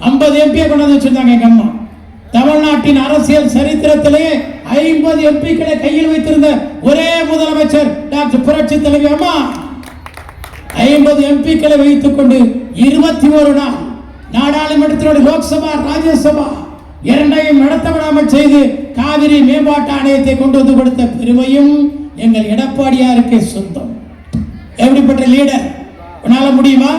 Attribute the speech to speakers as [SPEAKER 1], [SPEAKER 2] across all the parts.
[SPEAKER 1] ஐம்பது எம்பியை கொண்டு வந்து வச்சிருந்தாங்க எங்க அம்மா. தமிழ்நாட்டின் அரசியல் சரித்திரத்திலே ஐம்பது எம்பிக்களை கையில் வைத்திருந்த ஒரே முதலமைச்சர் டாக்டர் புரட்சி தலைவி அம்மா. ஐம்பது எம்பிக்களை வைத்துக் கொண்டு இருபத்தி ஒரு நாள் நாடாளுமன்றத்தினுடைய லோக்சபா ராஜ்யசபா இரண்டையும் நடத்த விடாமல் செய்து காவிரி மேம்பாட்டு ஆணையத்தை கொண்டு வந்து கொடுத்த பெருமையும் எங்கள் எடப்பாடியாருக்கு சொந்தம். எப்படிப்பட்ட லீடர் உன்னால முடியுமா?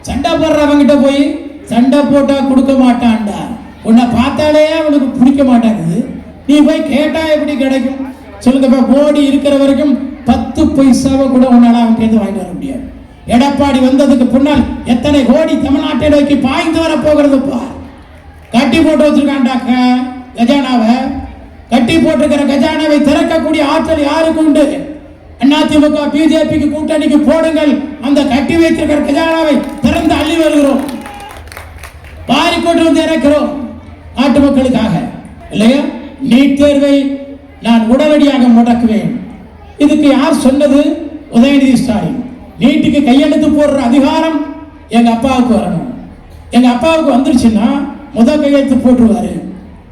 [SPEAKER 1] சண்டை போடுறவங்கிட்ட போய் சண்டை போட்டா கொடுக்க மாட்டான்டா உன்னை பார்த்தாலே அவனுக்கு பிடிக்க மாட்டேங்குது. நீ போய் கேட்டா எப்படி கிடைக்கும்? சொல்லுங்கப்பா மோடி இருக்கிற வரைக்கும் பத்து பைசாவை கூட உன்னால அவன் கேட்டு வாங்கிட்டு வர முடியாது. எடப்பாடி வந்ததுக்கு பின்னால் எத்தனை கோடி தமிழ்நாட்டை நோக்கி பாய்ந்து வர போகிறதுப்பா கட்டி போட்டு வச்சிருக்காண்டாக்க கஜானாவை. கட்டி போட்டிருக்கிற கஜானாவை திறக்கக்கூடிய ஆற்றல் யாருக்கு உண்டு? அதிமுக பிஜேபிக்கு கூட்டணிக்கு போடுங்கள். அந்த கட்டி வைத்திருக்கிற கஜானாவை திறந்து அள்ளி வருகிறோம். வாரி வந்து இறக்கிறோம். நாட்டு மக்களுக்காக. இல்லையா? நீட் தேர்வை நான் உடனடியாக முடக்குவேன். இதுக்கு யார் சொன்னது? உதயநிதி ஸ்டாலின். நீட்டுக்கு கையெழுத்து போடுற அதிகாரம் எங்க அப்பாவுக்கு வரணும். எங்க அப்பாவுக்கு வந்துருச்சுன்னா முதல் கையெழுத்து போட்டுருவாரு.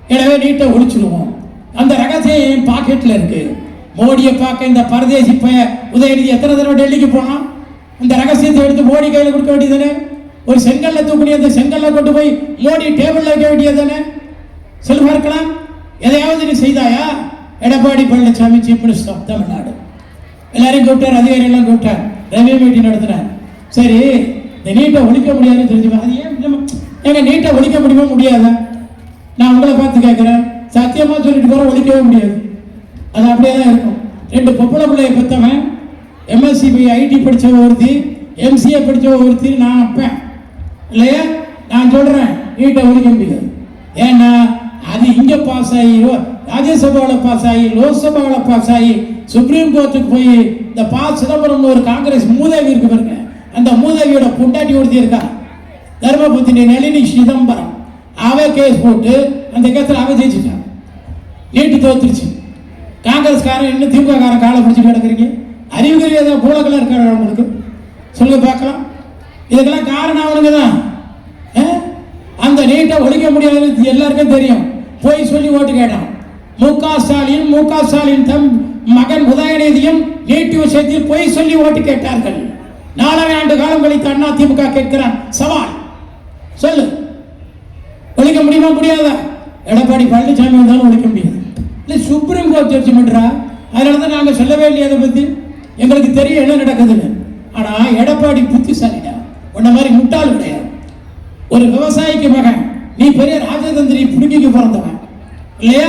[SPEAKER 1] எனவே நீட்டை ஒழிச்சிடுவோம் அந்த ரகசியம் என் பாக்கெட்ல இருக்கு. மோடியை பார்க்க இந்த பரதேசி பையன் உதயநிதி எத்தனை தடவை டெல்லிக்கு போனான்? இந்த ரகசியத்தை எடுத்து மோடி கையில் கொடுக்க வேண்டியதுன்னு ஒரு செங்கல்ல தூக்கி அந்த செங்கல்ல கொண்டு போய் மோடி டேபிள்ல வைக்க வேண்டியதானே சொல்லு பார்க்கலாம். எதையாவது நீ செய்தாயா? Edappadi Palaniswami chief minister Tamil Nadu. எல்லாரையும் கூப்பிட்டார் அதிகாரிகள்லாம் கூப்பிட்டார். ரவி மீட்டிங் நடத்தினார். சரி இந்த நீட்டை ஒழிக்க முடியாதுன்னு தெரிஞ்சுப்பா அது ஏன் எங்க நீட்டை ஒழிக்க முடியுமா முடியாதா? நான் உங்களை பார்த்து கேட்குறேன். சத்தியமாக சொல்லிட்டு போகிற ஒழிக்கவே முடியாது. அது அப்படியே தான் இருக்கும். ரெண்டு பொம்பளை பிள்ளைய பெற்றவன் எம்எஸ்சிபி ஐடி படித்த ஒருத்தி எம்சிஏ படித்த ஒருத்தி நான் அப்பேன். இல்லையா? நான் சொல்றேன். நீட்டை ஒழிக்க முடியாது ஏன்னா அது இங்க பாஸ் ஆகி ராஜ்யசபாவில் பாஸ் ஆகி லோக்சபாவில் பாஸ் ஆகி சுப்ரீம் கோர்ட்டுக்கு போய் இந்த பா சிதம்பரம் ஒரு காங்கிரஸ் மூதேவி இருக்கு பாருங்க. அந்த மூதேவியோட பொண்டாட்டி ஒருத்தி இருக்கா? தர்மபுத்தினி நளினி சிதம்பரம். அவ கேஸ் போட்டு அந்த கேஸில் அவ ஜெயிச்சிட்டான் நீட்டு தோத்துருச்சு. காங்கிரஸ்காரன் இன்னும் திமுக காரன் காலை பிடிச்சிட்டு கிடக்குறீங்க? அறிவுகள் ஏதாவது பூலக்கெல்லாம் இருக்காரு உங்களுக்கு? சொல்லுங்க பார்க்கலாம். இதுக்கெல்லாம் காரணம் அவனுங்க தான் அந்த நீட்டை ஒழிக்க முடியாது எல்லாருக்கும் தெரியும். போய் சொல்லி ஓட்டு கேட்டான். மு க ஸ்டாலின் மு க ஸ்டாலின் தம் மகன் உதயநிதியும் நீட்டு விஷயத்தில் போய் சொல்லி ஓட்டு கேட்டார்கள். நாலரை ஆண்டு காலம் கழித்து அண்ணா திமுக கேட்கிறான். சவால். சொல்லு. ஒழிக்க முடியுமா முடியாதா? எடப்பாடி பழனிசாமி தான் ஒழிக்க முடியாது. இல்லை சுப்ரீம் கோர்ட் ஜட்ஜ்மெண்ட்ரா அதனால தான் நாங்கள் சொல்லவே இல்லையா அதை பற்றி எங்களுக்கு தெரியும் என்ன நடக்குதுன்னு. ஆனால் எடப்பாடி புத்திசாலி உன்ன மாதிரி முட்டாள் கிடையாது. ஒரு விவசாயிக்கு மகன் நீ பெரிய ராஜதந்திரி புடுங்கிக்கு பிறந்தவன். இல்லையா?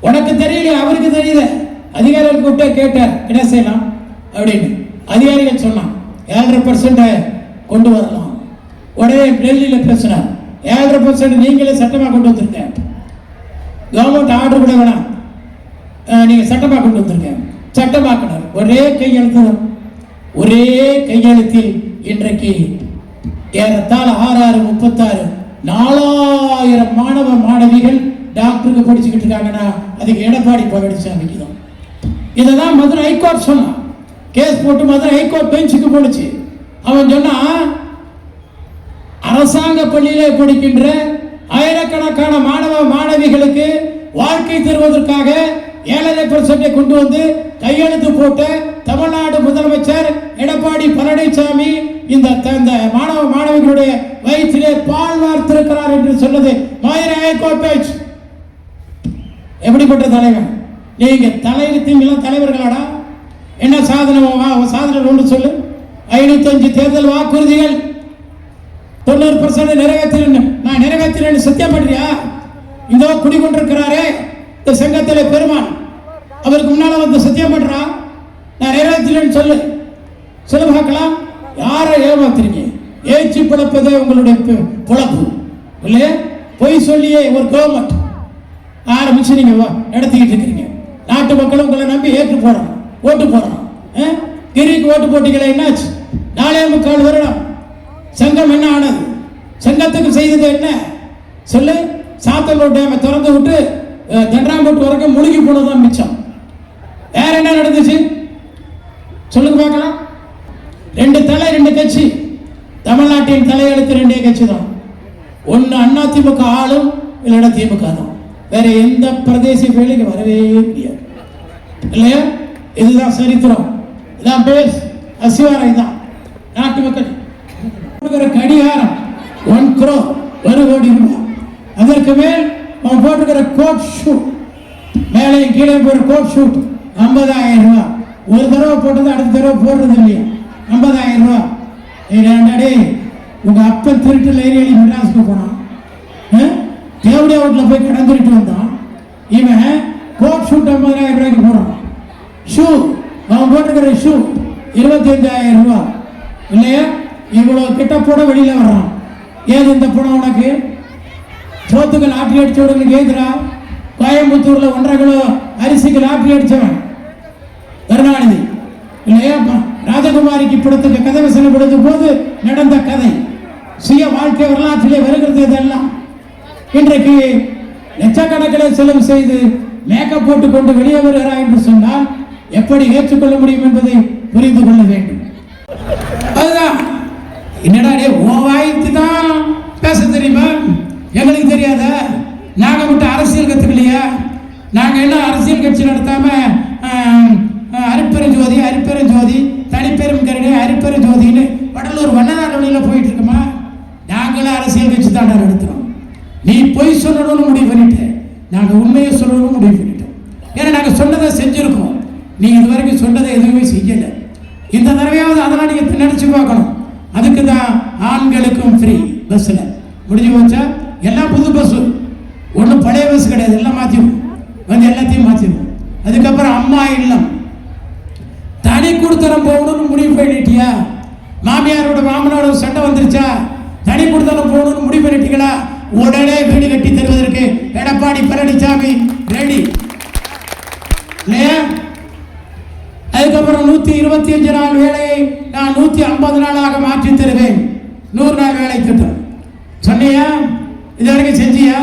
[SPEAKER 1] உனக்கு தெரியலையா? அவருக்கு தெரியல அதிகாரிகள் கூப்பிட்டு கேட்டார். என்ன செய்யலாம்? அப்படின்னு. அதிகாரிகள் சொன்னான். ஏழரை பர்சன்ட் கொண்டு வரலாம். உடனே டெல்லியில் பேசினார். ஏழரை பர்சன்ட் நீங்களே சட்டமாக கொண்டு வந்திருக்க கவர்மெண்ட் ஆர்டர் கூட வேணாம். நீங்கள் சட்டமாக கொண்டு வந்திருக்க சட்டமாக்கினார் ஒரே கையெழுத்து ஒரே கையெழுத்தில் இன்றைக்கு ஏறத்தாழ ஆறு ஆறு முப்பத்தாறு நாலாயிரம் மாணவ மாணவிகள் டாக்டருக்கு படிச்சுக்கிட்டு இருக்காங்கன்னா அதுக்கு எடப்பாடி பழனிசாமிக்கு தான் இதை தான் மதுரை ஹைகோர்ட் சொன்னான். கேஸ் போட்டு மதுரை ஹைகோர்ட் பெஞ்சுக்கு போனுச்சு அவன் சொன்னான் அரசாங்க பள்ளியிலே படிக்கின்ற ஆயிரக்கணக்கான மாணவ மாணவிகளுக்கு வாழ்க்கை தருவதற்காக ஏழரை பர்சன்டை கொண்டு வந்து கையெழுத்து போட்ட தமிழ்நாடு முதலமைச்சர் எடப்பாடி பழனிசாமி இந்த த- இந்த மாணவ மாணவிகளுடைய வயிற்றிலே பால் வார்த்திருக்கிறார் என்று சொன்னது மதுரை ஹைகோர்ட் எப்படிப்பட்ட தலைவன்? நீங்க தலையெழுத்தீங்களா தலைவர்களாடா? என்ன சாதனை வா- சாதனை ஒன்று சொல்லு. ஐநூத்தஞ்சு தேர்தல் வாக்குறுதிகள். தொண்ணூறு பர்சன்ட் நிறைவேற்றினேன் நான் நிறைவேற்றினேன் சத்தியம் பண்றியா? இதோ குடிகொண்டிருக்கிறாரே இந்த சங்கத்தில் பெருமான். அவருக்கு முன்னால் வந்து சத்தியம் பண்றா? நான் நிறைவேற்றினேன்னு சொல்லு. சொல்லு பார்க்கலாம். யாரை ஏமாத்துறீங்க? ஏச்சி பிழப்பதே உங்களுடைய பிழப்பு இல்லையா? பொய் சொல்லியே ஒரு கவர்மெண்ட் ஆரம்பிச்சு நீங்க வா- நடத்திக்கிட்டு இருக்கிறீங்க. நாட்டு மக்களும் உங்களை நம்பி ஏற்று போறோம் ஓட்டு போடுறோம் ஆ? கிரிக்கு ஓட்டு போட்டீங்களே என்னாச்சு? நாலே முக்கால் வருடம். சங்கம் என்ன ஆனது? சங்கத்துக்கு செய்தது என்ன? சொல்லு. சாத்தலூர் டேமை திறந்து விட்டு அஹ், தண்டராம்பட்டு வரைக்கும் முழுகி போனதுதான் மிச்சம். வேற என்ன நடந்துச்சு? சொல்லுங்க பார்க்கலாம். ரெண்டு தலை ரெண்டு கட்சி. தமிழ்நாட்டின் தலையெழுத்து ரெண்டே கட்சி தான் ஒன்று அண்ணா திமுக ஆளும் இல்லைன்னா திமுக தான் வேற எந்த பிரதேச வேலைக்கு வரவே முடியாது. இல்லையா? இதுதான் சரித்திரம். இதான் பேஸ் அசிவாரம் இதான் நாட்டு மக்கள். கடிகாரம். ஒன் குரோ ஒரு கோடி ரூபாய். அதற்கு மேல் அவன் போட்டுக்கிற கோட் ஷூட் மேலே கீழே போற கோட் ஷூட் ஐம்பதாயிரம் ரூபாய். ஒரு தடவை போட்டது அடுத்த தடவை போடுறது இல்லையா? ஐம்பதாயிரம் ரூபா. ஏய் ஏன்டா உங்க அப்பன் திருட்டு லைரேலி மெட்ராஸுக்கு போனான். ஆ? தேவடியா வீட்டில் போய் கடன் திருட்டு வந்தான். இவன் கோட் ஷூட் ஐம்பதாயிரம் ரூபாய்க்கு போடுறான். ஷூ அவன் போட்டிருக்கிற ஷூ இருபத்தி அஞ்சாயிரம் இல்லையா? இவ்வளோ கிட்ட போட வெளியில் வர்றான். ஏது இந்த பணம் உனக்கு? சோத்துக்கு லாட்டரி அடிச்சவங்களுக்கு ஏதுரா கோயம்புத்தூரில் ஒன்றரை கிலோ அரிசிக்கு லாட்டரி அடித்தவன் கருணாநிதி. இல்லையா? ராஜகுமாரிக்கு படத்துக்கு கதை வசனப்படுத்தும் போது நடந்த கதை. சுய வாழ்க்கை வரலாற்றிலே வருகிறது இதெல்லாம். இன்றைக்கு லட்சக்கணக்கில் செலவு செய்து மேக்கப் போட்டுக் கொண்டு வெளியே வருகிறார் என்று சொன்னால் எப்படி ஏற்றுக்கொள்ள முடியும் என்பதை புரிந்து கொள்ள வேண்டும். அதுதான். என்னடா டே தான் பேச தெரியுமா? எங்களுக்கு தெரியாத. நாங்க மட்டும் அரசியல் கத்துக்கலையா? நாங்க என்ன அரசியல் கட்சி நடத்தாம அரிப்பெரும் ஜோதி அரிப்பெரும் ஜோதி தனிப்பெரும் கருணை அருட்பெருஞ்சோதின்னு வடலூர் வண்ணனார் வழியில் போயிட்டு இருக்கோமா நாங்களும் அரசியல் கட்சி தான் நடத்துறோம் நீ பொய் சொல்லணும்னு முடிவு பண்ணிட்டேன் நாங்கள் உண்மையை சொல்லணும்னு முடிவு பண்ணிட்டோம். ஏன்னா நாங்கள் சொன்னதை செஞ்சுருக்கோம். நீ இது வரைக்கும் சொன்னதை எதுவுமே செய்யலை. இந்த தடவையாவது அதெல்லாம் நீங்கள் நினச்சி பார்க்கணும். அதுக்கு தான் ஆண்களுக்கும் ஃப்ரீ பஸ்ஸில் முடிஞ்சு போச்சா? எல்லாம் புது பஸ்ஸு ஒன்றும் பழைய பஸ் கிடையாது. எல்லாம் மாற்றிடுவோம் வந்து எல்லாத்தையும் மாற்றிடுவோம் அதுக்கப்புறம் அம்மா இல்லம். தனி கொடுத்தனம் போகணும்னு முடிவு பண்ணிட்டியா? மாமியாரோட மாமனோட சண்டை வந்துருச்சா? தனி கொடுத்தனம் போகணும்னு முடிவு பண்ணிட்டீங்களா? உடனே வீடு கட்டி தருவதற்கு எடப்பாடி பழனிசாமி ரெடி இல்லையா? அதுக்கப்புறம் நூத்தி இருபத்தி அஞ்சு நாள் வேலையை நான் நூத்தி ஐம்பது நாளாக மாற்றி தருவேன். நூறு நாள் வேலை திட்டம். சொன்னியா? இது வரைக்கும் செஞ்சியா?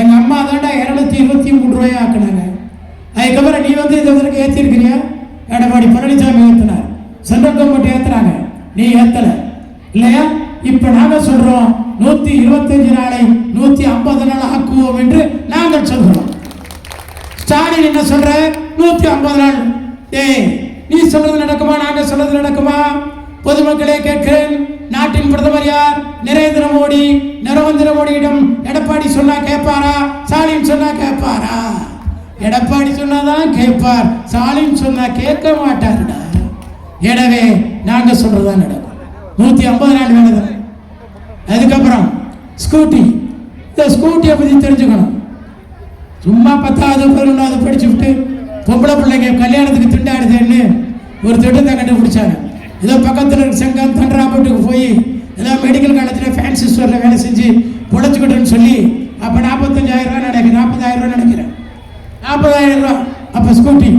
[SPEAKER 1] எங்க அம்மா தாண்டா இருநூத்தி இருபத்தி மூணு ரூபாய் ஆக்குனாங்க. அதுக்கப்புறம் நீ வந்து இது வரைக்கும் ஏற்றிருக்கிறியா எடப்பாடி பழனி சென்ட்ரல் கவர்மெண்ட் ஏத்துறாங்க. நீ ஏத்தல. இல்லையா? இப்ப நாங்க சொல்றோம் நூத்தி இருபத்தஞ்சு நாளை நூத்தி ஐம்பது நாள் ஆக்குவோம் என்று நாங்கள் சொல்கிறோம் ஸ்டாலின் என்ன சொல்ற? நூத்தி ஐம்பது நாள். ஏய் நீ சொல்றது நடக்குமா? நாங்க சொல்றது நடக்குமா? பொதுமக்களே கேட்கிறேன். நாட்டின் பிரதமர் யார்? நரேந்திர மோடி நரேந்திர மோடியிடம் எடப்பாடி சொன்னா கேட்பாரா? ஸ்டாலின் சொன்னா கேட்பாரா? எடப்பாடி சொன்னாதான் கேட்பார். ஸ்டாலின் சொன்னா கேட்க மாட்டாருடா. எனவே நாங்க சொல்றதா நடக்கும். நூத்தி ஐம்பது நாள் வேலை அதுக்கப்புறம் ஸ்கூட்டி இந்த ஸ்கூட்டியை பற்றி தெரிஞ்சுக்கணும். சும்மா பத்தாவது பதினொன்றாவது படிச்சு விட்டு பொம்பளை பிள்ளைங்க கல்யாணத்துக்கு திண்டாடுதுன்னு ஒரு திட்டத்தை கண்டுபிடிச்சாங்க. ஏதோ பக்கத்தில் இருக்க சங்கம் தண்டராம்பட்டுக்கு போய் ஏதோ மெடிக்கல் காலேஜில் ஃபேன்சி ஸ்டோரில் வேலை செஞ்சு பொழைச்சிக்கிட்டேன்னு சொல்லி அப்போ நாற்பத்தஞ்சாயிரம் ரூபா நினைக்கிறேன் நாற்பதாயிரம் ரூபா நினைக்கிறேன் நாற்பதாயிரம் ரூபா அப்போ ஸ்கூட்டி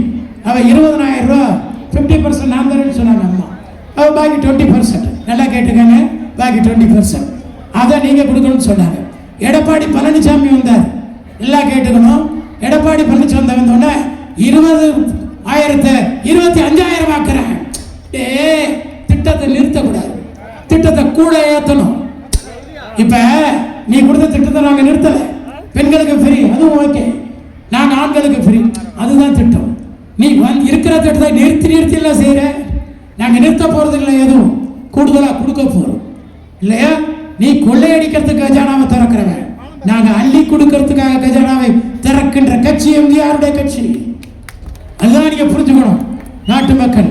[SPEAKER 1] அவள் இருபதனாயிரம் ரூபா ஃபிஃப்டி பர்சன்ட் நான் தரேன்னு சொன்னாங்க அம்மா பாக்கி டுவெண்ட்டி பர்சன்ட் நல்லா கேட்டுக்கங்க. பாக்கி டுவெண்ட்டி பர்சன்ட் அதை நீங்கள் கொடுக்கணும்னு சொன்னாங்க எடப்பாடி பழனிசாமி வந்தார். நல்லா கேட்டுக்கணும். எடப்பாடி பழனிசாமி வந்தோடனே இருபது ஆயிரத்தை இருபத்தி அஞ்சாயிரம் ஆக்குறேன். ஏ திட்டத்தை நிறுத்தக்கூடாது. திட்டத்தை கூட ஏற்றணும் இப்ப நீ கொடுத்த திட்டத்தை நாங்க நிறுத்தலை. பெண்களுக்கு ஃப்ரீ அதுவும் ஓகே நாங்கள் ஆண்களுக்கு ஃப்ரீ அதுதான் திட்டம். நீ வந்து இருக்கிற திட்டத்தை நிறுத்தி நிறுத்தி எல்லாம் செய்யற நாங்கள் நிறுத்த போகிறது இல்லை எதுவும். கூடுதலாக கொடுக்க போகிறோம் இல்லையா? நீ கொள்ளையடிக்கிறதுக்கு கஜானாவை திறக்கிறவன். நாங்கள் அள்ளி கொடுக்கறதுக்காக கஜானாவை திறக்கின்ற கட்சி எம்ஜிஆருடைய கட்சி. அதுதான் நீங்க புரிஞ்சுக்கணும் நாட்டு மக்கள்.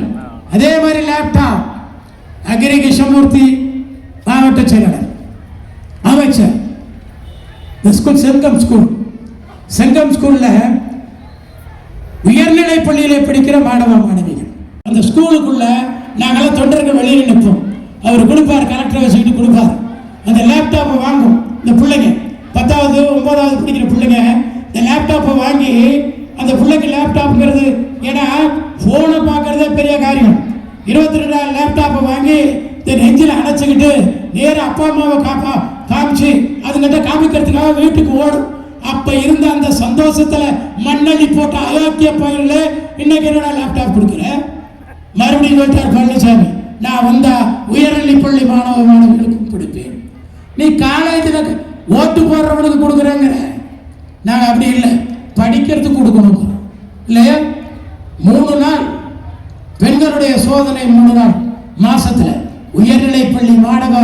[SPEAKER 1] அதே மாதிரி லேப்டாப் அக்ரி கிருஷ்ணமூர்த்தி மாவட்ட செயலாளர் அமைச்சர். இந்த ஸ்கூல் செங்கம் ஸ்கூல் செங்கம் ஸ்கூலில் உயர்நிலை பள்ளியில் படிக்கிற மாணவ மாணவிகள். அந்த ஸ்கூலுக்குள்ள நாங்களாம் தொண்டர்கள் வெளியில் நிற்போம். அவர் கொடுப்பார் கலெக்டர் வச்சுக்கிட்டு கொடுப்பார். அந்த லேப்டாப்பை வாங்கும். இந்த பிள்ளைங்க பத்தாவது ஒன்பதாவது படிக்கிற பிள்ளைங்க இந்த லேப்டாப்பை வாங்கி அந்த பிள்ளைக்கு லேப்டாப்புங்கிறது ஏன்னா ஃபோனை பார்க்கறதே பெரிய காரியம். இருபத்தி ரெண்டாயிரம் லேப்டாப்பை வாங்கி இந்த நெஞ்சில் அடைச்சிக்கிட்டு நேர அப்பா அம்மாவை காப்பா காமிச்சு அதுங்கிட்ட காமிக்கிறதுக்காக வீட்டுக்கு ஓடும். அப்போ இருந்த அந்த சந்தோஷத்தில் மண்ணள்ளி போட்ட அயோக்கிய பயிரில் இன்னைக்கு என்னடா லேப்டாப் கொடுக்குற? மறுபடியும் கேட்டார் பழனிசாமி நான் வந்தா உயர்நிலை பள்ளி மாணவ மாணவிகளுக்கும் கொடுப்பேன். நீ காலேஜில் ஓட்டு போடுறவனுக்கு கொடுக்குறேங்கிற. நாங்கள் அப்படி இல்லை. படிக்கிறதுக்கு கொடுக்கணும். இல்லையா? மூணு நாள். பெண்களுடைய சோதனை மூணு நாள். மாசத்துல உயர்நிலை பள்ளி மாணவ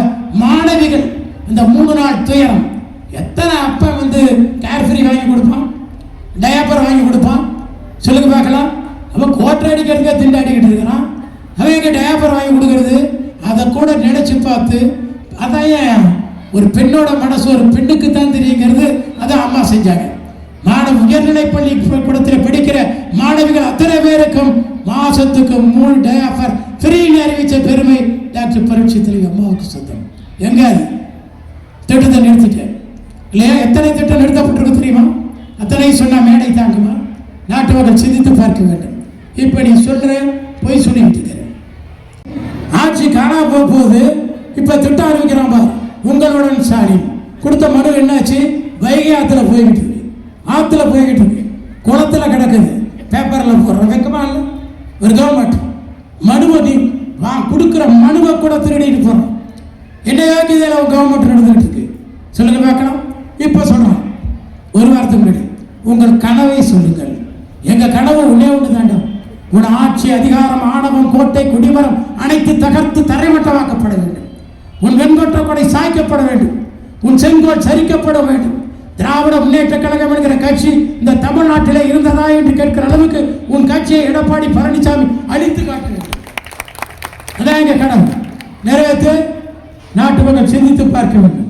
[SPEAKER 1] மாணவிகள் இந்த மூணு நாள் துயரம். எத்தனை அப்பா வந்து கேர்ஃப்ரீ வாங்கி கொடுப்பான்? டயப்பர் வாங்கி கொடுப்பான்? சொல்லுங்க பார்க்கலாம். அவன் கோட்டை அடிக்கிறதுக்கே திண்டாடிக்கிட்டு இருக்கிறான். அவன் எங்கள் டயப்பர் வாங்கி கொடுக்கறது? அதை கூட நினைச்சு பார்த்து அதான் ஏன்? ஒரு பெண்ணோட மனசு ஒரு பெண்ணுக்கு தான் தெரியுங்கிறது அதான் அம்மா செஞ்சாங்க. மாணவ உயர்நிலை பள்ளி கூடத்தில் படிக்கிற மாணவிகள் அத்தனை பேருக்கும் மாசத்துக்கு மூணு டயாஃபர் ஃப்ரீன்னு அறிவித்த பெருமை டாக்டர் பரீட்சத்தில் அம்மாவுக்கு சொந்தம். எங்க அது? திட்டத்தை நிறுத்திட்டேன். இல்லையா? எத்தனை திட்டம் நிறுத்தப்பட்டிருக்கு தெரியுமா? அத்தனை சொன்னால் மேடை தாங்குமா? நாட்டு மக்கள் சிந்தித்து பார்க்க வேண்டும். இப்ப நீ சொல்ற போய் சொல்லிட்டு இருக்கிற ஆட்சி காணா போக போகுது இப்ப திட்ட ஆரம்பிக்கிறான் பார் உங்களுடன் ஸ்டாலின் கொடுத்த மனு என்னாச்சு? வைகை ஆத்துல போய்கிட்டு இருக்கு ஆத்துல போய்கிட்டு இருக்கு குளத்துல கிடக்குது. பேப்பர்ல போடுற வெக்கமா இல்லை? ஒரு கவர்மெண்ட் மனுவை நீ வா கொடுக்குற மனுவை கூட திருடிட்டு போறோம் என்ன யோகியதையில் கவர்மெண்ட் நடந்துகிட்டு இருக்கு? சொல்லுங்க பார்க்கலாம். இப்போ சொல்கிறோம் ஒரு வாரத்துக்கு முன்னாடி உங்கள் கனவை சொல்லுங்கள். எங்கள் கனவு ஒன்றே ஒன்று தாண்டா உன் ஆட்சி அதிகாரம் ஆணவம் கோட்டை குடிமரம் அனைத்து தகர்த்து தரைமட்டமாக்கப்பட வேண்டும். உன் வெண்கொற்ற கொடை சாய்க்கப்பட வேண்டும். உன் செங்கோல் சரிக்கப்பட வேண்டும். திராவிட முன்னேற்ற கழகம் என்கிற கட்சி இந்த தமிழ்நாட்டிலே இருந்ததா என்று கேட்கிற அளவுக்கு உன் கட்சியை எடப்பாடி பழனிசாமி அழித்து காட்ட அதான் எங்க கனவு. நிறைவேற்று நாட்டு மக்கள் சிந்தித்து பார்க்க வேண்டும்.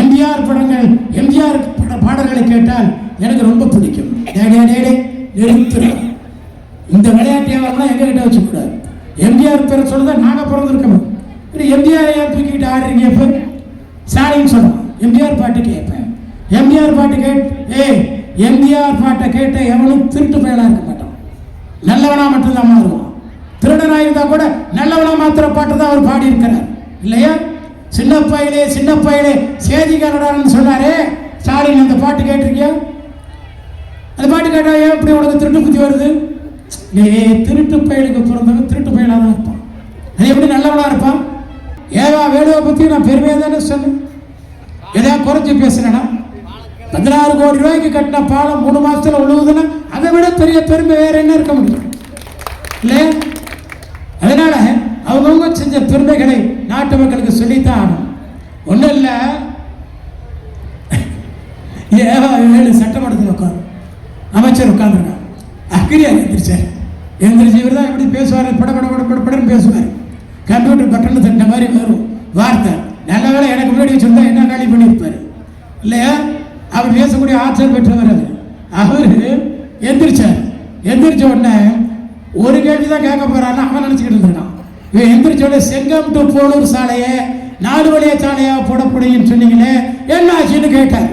[SPEAKER 1] எம்ஜிஆர் படங்கள் எம்ஜிஆர் பட பாடல்களை கேட்டால் எனக்கு ரொம்ப பிடிக்கும். நிறுத்துறேன் இந்த விளையாட்டு வரலாம் எங்க கிட்ட வச்சுக்கூடாது. எம்ஜிஆர் பேரை சொல்லுதா நாங்கள் பிறந்திருக்கோம் எம்ஜிஆர் ஏன் தூக்கிக்கிட்டு ஆடுறீங்க இப்ப? ஸ்டாலின் சொல்றோம் எம்ஜிஆர் பாட்டு கேட்பேன். எம்ஜிஆர் பாட்டு கேட் ஏய் எம்ஜிஆர் பாட்டை கேட்ட எவனும் திருட்டு பயலாக இருக்க மாட்டான். நல்லவனா மட்டும்தான் மாறுவான். திருடனாக இருந்தால் கூட நல்லவனா மாத்திர பாட்டு தான் அவர் பாடி இருக்கிறார் இல்லையா? சின்ன பையலே சின்ன பையலே சேதி சொன்னாரே. ஸ்டாலின் அந்த பாட்டு கேட்டிருக்கியா? அந்த பாட்டு கேட்டால் ஏன் இப்படி உனக்கு திருட்டு புத்தி வருது? நீ திருட்டு பயலுக்கு பிறந்தவன் திருட்டு பயலாக தான் இருப்பான். அது எப்படி நல்லவனா இருப்பான்? ஏவா வேலுவை பற்றி நான் பெருமையாக தானே சொன்னேன். எதையா குறைச்சி பேசுறேன்னா பதினாறு கோடி ரூபாய்க்கு கட்டின பாலம் மூணு மாசத்துல உழுவுதுன்னா அதை விட பெரிய பெருமை வேற என்ன இருக்க முடியும்? இல்லையா? அதனால அவங்கவுங்க செஞ்ச பெருமைகளை நாட்டு மக்களுக்கு சொல்லித்தான் ஆகணும். ஒன்றும் இல்லை. ஏவா வேலு சட்டமன்றத்தில் உட்காந்து அமைச்சர் உட்காந்துருக்கான் அக்கிரியா எழுந்திரிச்சார் எழுந்திரிச்சு இவர் தான் எப்படி பேசுவார் பட பட பட பட படன்னு பேசுவார். கம்ப்யூட்டர் பட்டன் தட்ட மாதிரி வரும் வார்த்தை. நல்ல வேலை எனக்கு முன்னாடி வச்சுருந்தா என்ன காலி பண்ணியிருப்பாரு? இல்லையா? அவர் பேசக்கூடிய ஆற்றல் பெற்றவர் அவர் அவர் எந்திரிச்சார். எந்திரிச்ச உடனே ஒரு கேள்வி தான் கேட்க போகிறான்னு அவன் நினச்சிக்கிட்டு இருந்தான் இவன் எந்திரிச்ச உடனே செங்கம் டு போலூர் சாலையை நாலு வழியா சாலையாக போடப்படுன்னு சொன்னீங்களே என்ன ஆச்சுன்னு கேட்டார்.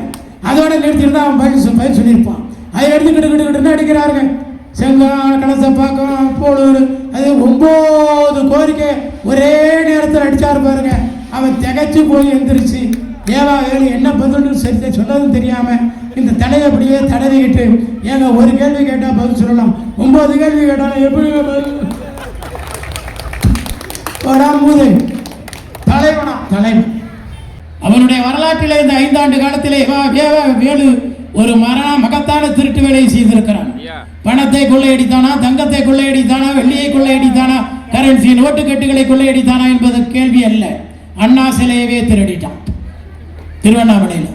[SPEAKER 1] அதோட நிறுத்திருந்தா அவன் பதில் பயிர் பதில் சொல்லியிருப்பான். அதை எடுத்துக்கிட்டு கிட்டு கிட்டு கிட்டுன்னு செங்கம் கலசப்பாக்கம் போலூர் அது ஒம்பது கோரிக்கை ஒரே நேரத்தில் அடித்தார் பாருங்க. அவன் திகைச்சு போய் எந்திரிச்சு ஏவா வேலு என்ன பதில்னு சரி சொன்னதும் தெரியாமல் இந்த தலையை அப்படியே தடவிக்கிட்டு ஏங்க ஒரு கேள்வி கேட்டால் பதில் சொல்லலாம். ஒம்பது கேள்வி கேட்டாலும் எப்படி பதில்? போடா தலைவனா? தலைவன். அவனுடைய வரலாற்றிலே இந்த ஐந்தாண்டு காலத்திலே வேலு ஒரு மரண மகத்தான திருட்டு வேலையை செய்திருக்கிறான். பணத்தை கொள்ளையடித்தானா தங்கத்தை கொள்ளையடித்தானா வெள்ளியை கொள்ளையடித்தானா கரன்சி நோட்டுக்கட்டுகளை கொள்ளையடித்தானா என்பது கேள்வி அல்ல. அண்ணா சிலையவே திருடிட்டான். திருவண்ணாமலையில்.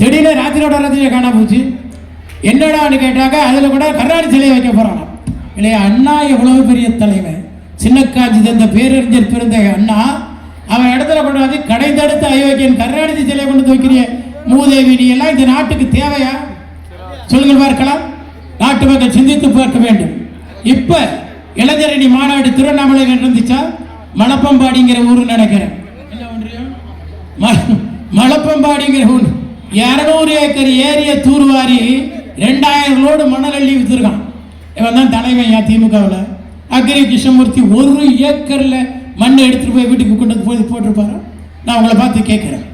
[SPEAKER 1] திடீர்னு ராத்திரியோட ராத்திரியை காணாம போச்சு. என்னடான்னு கேட்டாக்க அதில் கூட கருணாநிதி சிலையை வைக்க போறானாம் இல்லையா அண்ணா எவ்வளவு பெரிய தலைவன். சின்னக்காஞ்சி தந்த பேரறிஞர் பிறந்த அண்ணா அவன் இடத்துல கொண்டு வந்து கடைந்தெடுத்த அயோக்கியன் கருணாநிதி சிலையை கொண்டு வந்து வைக்கிறிய. மூதேவி நீ எல்லாம் இந்த நாட்டுக்கு தேவையா? சொல்லுங்கள் பார்க்கலாம். நாட்டு மக்கள் சிந்தித்து பார்க்க வேண்டும். இப்ப இளைஞரணி மாநாடு திருவண்ணாமலையில் இருந்துச்சா மணப்பம்பாடிங்கிற ஊர் நினைக்கிறேன். ம- மலப்பம்பாடிங்கிற ஊர். இரநூறு ஏக்கர் ஏரிய தூர்வாரி ரெண்டாயிரம் லோடு மணல் அள்ளி வித்துருக்கான். இவன் தான் தலைமையா திமுகவில். அக்ரி கிருஷ்ணமூர்த்தி ஒரு ஏக்கரில் மண்ணை எடுத்துகிட்டு போய் வீட்டுக்கு கொண்டு வந்து போய் போட்டிருப்பாரு? நான் உங்களை பார்த்து கேட்குறேன்.